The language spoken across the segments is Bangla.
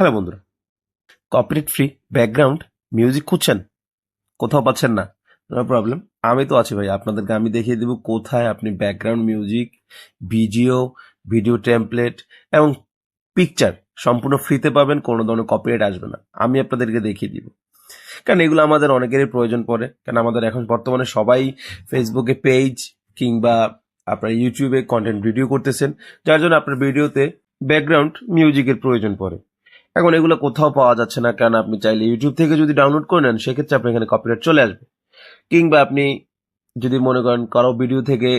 হ্যালো বন্ধুরা কপিরাইট ফ্রি ব্যাকগ্রাউন্ড মিউজিক খুঁজছেন? কোথাও পাচ্ছেন না? প্রবলেম আমি তো আছি ভাই, আপনাদেরকে আমি দেখিয়ে দেবো কোথায় আপনি background music video video template এবং পিকচার সম্পূর্ণ ফ্রিতে পাবেন, কোনো ধরনের কপিরাইট আসবে না। আমি আপনাদেরকে দেখিয়ে দিব। কারণ এগুলো আমাদের অনেকেরই প্রয়োজন পড়ে, কারণ আমাদের এখন বর্তমানে সবাই ফেসবুকে পেজ কিংবা আপনার ইউটিউবে কন্টেন্ট ভিডিও করতেছেন, যার জন্য আপনার ভিডিওতে ব্যাকগ্রাউন্ড মিউজিকের প্রয়োজন পড়ে। এখন এগুলো কোথাও পাওয়া যাচ্ছে না কারণ আপনি চাইলে ইউটিউব থেকে যদি ডাউনলোড করে নেন, সেক্ষেত্রে আপনার এখানে কপিরাইট চলে আসবে। কিংবা আপনি যদি মনে করেন কারও ভিডিও থেকে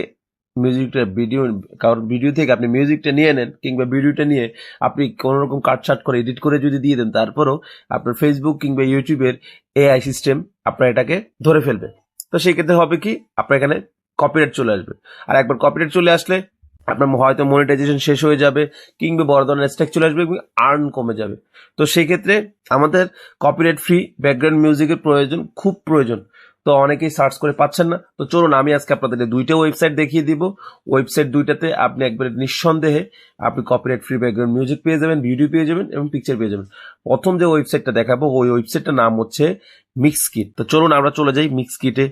মিউজিকটা ভিডিও কারোর ভিডিও থেকে আপনি মিউজিকটা নিয়ে নেন, কিংবা ভিডিওটা নিয়ে আপনি কোনো রকম কাটছাট করে এডিট করে যদি দিয়ে দেন, তারপরও আপনার ফেসবুক কিংবা ইউটিউবের এআই সিস্টেম আপনার এটাকে ধরে ফেলবে। তো সেক্ষেত্রে হবে কি, আপনার এখানে কপিরাইট চলে আসবে। আর একবার কপিরাইট চলে আসলে আপনার হয়তো মনিটাইজেশন শেষ হয়ে যাবে, কিংবা বড় ধরনের স্ট্যাক চলে আসবে এবং আর্ন কমে যাবে। তো সেই ক্ষেত্রে আমাদের কপিরাইট ফ্রি ব্যাকগ্রাউন্ড মিউজিকের প্রয়োজন, খুব প্রয়োজন। তো অনেকেই সার্চ করে পাচ্ছেন না। তো চলুন, আমি আজকে আপনাদের দুইটা ওয়েবসাইট দেখিয়ে দিব। ওয়েবসাইট দুইটাতে আপনি একবারে নিঃসন্দেহে আপনি কপিরাইট ফ্রি ব্যাকগ্রাউন্ড মিউজিক পেয়ে যাবেন ভিডিও পেয়ে যাবেন এবং পিকচার পেয়ে যাবেন। প্রথম যে ওয়েবসাইটটা দেখাবো, ওই ওয়েবসাইটটার নাম হচ্ছে মিক্স কিট তো চলুন, আমরা চলে যাই মিক্স কিটে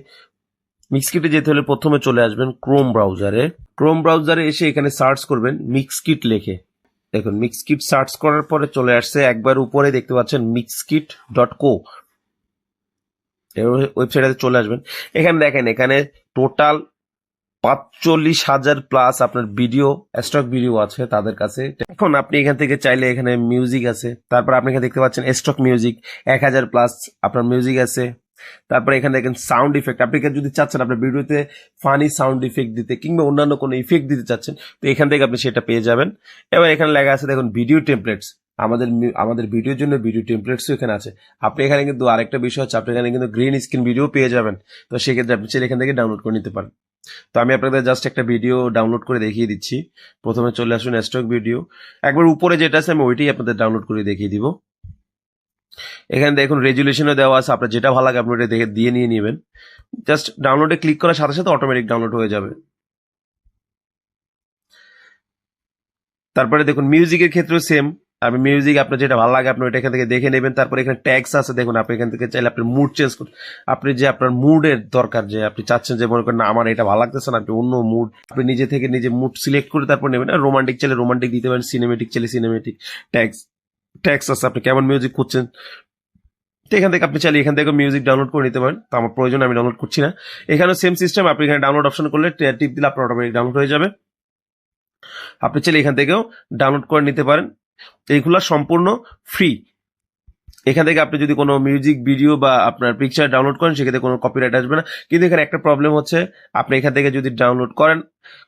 মিক্স কিটে যেতে হলে প্রথমে চলে আসবেন ক্রোম ব্রাউজারে ক্রোম ব্রাউজারে এসে এখানে সার্চ করবেন মিক্স কিট লেখে। দেখুন মিক্স কিট সার্চ করার পরে চলে আসছে একবার উপরে দেখতে পাচ্ছেন মিক্স কিট ডট কো ওয়েবসাইটে চলে আসবেন। এখানে দেখেন, এখানে টোটাল পাঁচচল্লিশ হাজার প্লাস আপনার ভিডিও স্টক ভিডিও আছে তাদের কাছে। এখন আপনি এখান থেকে চাইলে এখানে মিউজিক আছে। তারপর আপনি এখানে দেখতে পাচ্ছেন স্টক মিউজিক এক হাজার প্লাস আপনার মিউজিক আছে। তারপরে এখানে দেখেন সাউন্ড ইফেক্ট আপনি যদি চাচ্ছেন আপনার ভিডিওতে ফানি সাউন্ড ইফেক্ট দিতে কিংবা অন্যান্য কোনো ইফেক্ট দিতে চাচ্ছেন, তো এখান থেকে আপনি সেটা পেয়ে যাবেন। এবং এখানে লেখা আছে, দেখুন ভিডিও টেমপ্লেটস আমাদের আমাদের ভিডিওর জন্য ভিডিও টেমপ্লেটসও এখানে আছে। আপনি এখানে কিন্তু আরেকটা বিষয় হচ্ছে, আপনি এখানে কিন্তু গ্রিন স্ক্রিন ভিডিও পেয়ে যাবেন। তো সেক্ষেত্রে আপনি চাইলে এখান থেকে ডাউনলোড করে নিতে পারেন। তো আমি আপনাদের জাস্ট একটা ভিডিও ডাউনলোড করে দেখিয়ে দিচ্ছি। প্রথমে চলে আসুন স্টক ভিডিও একবার উপরে যেটা আছে, আমি ওইটাই আপনাদের ডাউনলোড করে দেখিয়ে দিব। এখানে দেখুন রেজুলেশনও দেওয়া আছে। আপনার যেটা ভালো লাগে, আপনি ওটা দেখে দিয়ে নিয়ে নেবেন। জাস্ট ডাউনলোডে ক্লিক করার সাথে সাথে অটোমেটিক ডাউনলোড হয়ে যাবে। তারপরে দেখুন মিউজিকের ক্ষেত্রেও সেম আপনি মিউজিক আপনার যেটা ভালো লাগে, আপনি ওইটা এখান থেকে দেখে নেবেন। তারপরে এখানে ট্যাক্স আছে, দেখুন, আপনি এখান থেকে চাইলে আপনি মুড চেঞ্জ করুন আপনি যে আপনার মুডের দরকার, যে আপনি চাচ্ছেন যে মনে করেন, না, আমার এটা ভালো লাগতেছে না, আপনি অন্য মুড আপনি নিজে থেকে নিজে মুড সিলেক্ট করে তারপর নেবেন। রোমান্টিক চাইলে রোমান্টিক দিতে পারেন সিনেমেটিক চাইলে সিনেমেটিক ট্যাক্স ট্যাক্স আছে আপনি কেমন মিউজিক খুঁজছেন? তো এখান থেকে আপনি চাইলে এখান থেকে মিউজিক ডাউনলোড করে নিতে পারেন। তো আমার প্রয়োজন, আমি ডাউনলোড করছি না। এখানে সেম সিস্টেম আপনি এখানে ডাউনলোড অপশন করলে টিপ দিলে আপনার অটোমেটিক ডাউনলোড হয়ে যাবে। আপনি চাইলে এখান থেকেও ডাউনলোড করে নিতে পারেন। এইগুলো সম্পূর্ণ ফ্রি এখান থেকে আপনি যদি কোনো মিউজিক ভিডিও বা আপনার পিকচার ডাউনলোড করেন, সেক্ষেত্রে কোনো কপিরাইট আসবে না। কিন্তু এখানে একটা প্রবলেম হচ্ছে, আপনি এখান থেকে যদি ডাউনলোড করেন,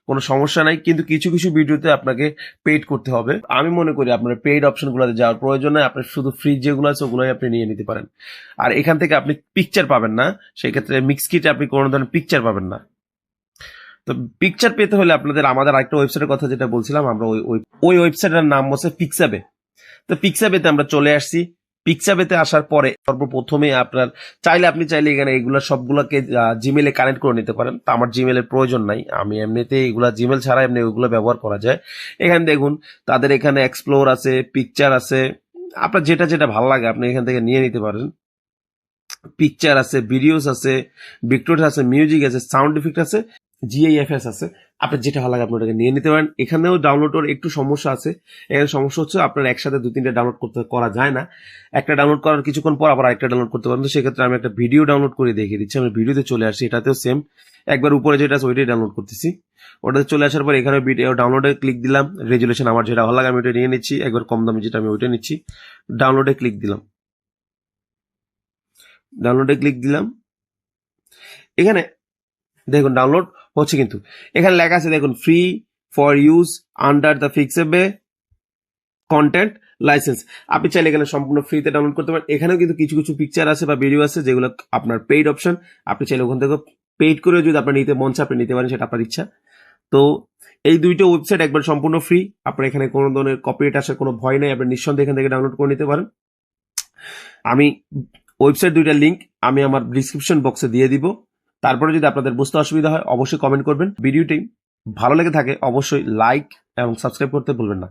কোনো সমস্যা নাই, কিন্তু কিছু কিছু ভিডিওতে আপনাকে পেড করতে হবে। আমি মনে করি আপনার পেইড অপশনগুলোতে যাওয়ার প্রয়োজন নাই আপনার শুধু ফ্রি যেগুলো আছে, ওগুলোই আপনি নিয়ে নিতে পারেন। আর এখান থেকে আপনি পিকচার পাবেন না, সেক্ষেত্রে মিক্স কিটে আপনি কোনো ধরনের পিকচার পাবেন না। তো পিকচার পেতে হলে আপনাদের, আমাদের আরেকটা ওয়েবসাইটের কথা যেটা বলছিলাম, আমরা ওই, ওই- ওই ওয়েবসাইটের নাম হচ্ছে পিক্সাবে তো পিক্সাবেতে আমরা চলে আসছি। পিক্সাবেতে আসার পরে সর্বপ্রথমে আপনার চাইলে আপনি চাইলে এখানে এগুলো সবগুলোকে জিমেলে কানেক্ট করে নিতে পারেন। তো আমার জিমেলের প্রয়োজন নাই। আমি এমনিতে এগুলা জিমেল ছাড়া এমনি ওইগুলো ব্যবহার করা যায়। এখানে দেখুন, তাদের এখানে এক্সপ্লোর আছে পিকচার আছে। আপনার যেটা যেটা ভালো লাগে আপনি এখান থেকে নিয়ে নিতে পারেন। পিকচার আছে ভিডিওস আছে বিক্টোর আছে মিউজিক আছে সাউন্ড ইফেক্ট আছে। জিআইএফএস আছে। আপনার যেটা ভালো লাগে আপনি ওটাকে নিয়ে নিতে পারেন। এখানেও ডাউনলোডের একটু সমস্যা আছে। এখানে সমস্যা হচ্ছে আপনার একসাথে দু তিনটা ডাউনলোড করতে করা যায় না। একটা ডাউনলোড করার কিছুক্ষণ পর আবার আরেকটা ডাউনলোড করতে পারেন। তো সেক্ষেত্রে আমি একটা ভিডিও ডাউনলোড করে দেখিয়ে দিচ্ছি। আমি ভিডিওতে চলে আসছি, এটাতেও সেম একবার উপরে যেটা আছে ওইটাই ডাউনলোড করতেছি। ওটাতে চলে আসার পর এখানে ভিডিও ডাউনলোডে ক্লিক দিলাম। রেজুলেশন আমার যেটা ভালো লাগে আমি ওটা নিয়ে নিচ্ছি। একবার কম দামে যেটা আমি ওইটা নিচ্ছি। ডাউনলোডে ক্লিক দিলাম। ডাউনলোডে ক্লিক দিলাম। এখানে দেখুন ডাউনলোড হচ্ছে কিন্তু। এখানে লেখা আছে, দেখুন free for use under the Pixabay content license আপনি চাইলে এখানে সম্পূর্ণ ফ্রিতে ডাউনলোড করতে পারেন। এখানেও কিন্তু কিছু কিছু পিকচার আছে বা ভিডিও আছে যেগুলো আপনার পেইড অপশন আপনি চাইলে ওখান থেকে পেইড করে যদি আপনার নিতে মন চায়, আপনি নিতে পারেন, সেটা আপনার ইচ্ছা। তো এই দুইটা ওয়েবসাইট একবার সম্পূর্ণ ফ্রি আপনার এখানে কোনো ধরনের কপিরাইট আসার কোনো ভয় নেই। আপনি নিঃসন্দেহে এখান থেকে ডাউনলোড করে নিতে পারেন। আমি ওয়েবসাইট দুইটা লিঙ্ক আমি আমার ডিসক্রিপশন বক্সে দিয়ে দিব। তারপরে যদি আপনাদের বুঝতে অসুবিধা হয়, অবশ্যই কমেন্ট করবেন। ভিডিওটি ভালো লেগে থাকে, অবশ্যই লাইক এবং সাবস্ক্রাইব করতে ভুলবেন না।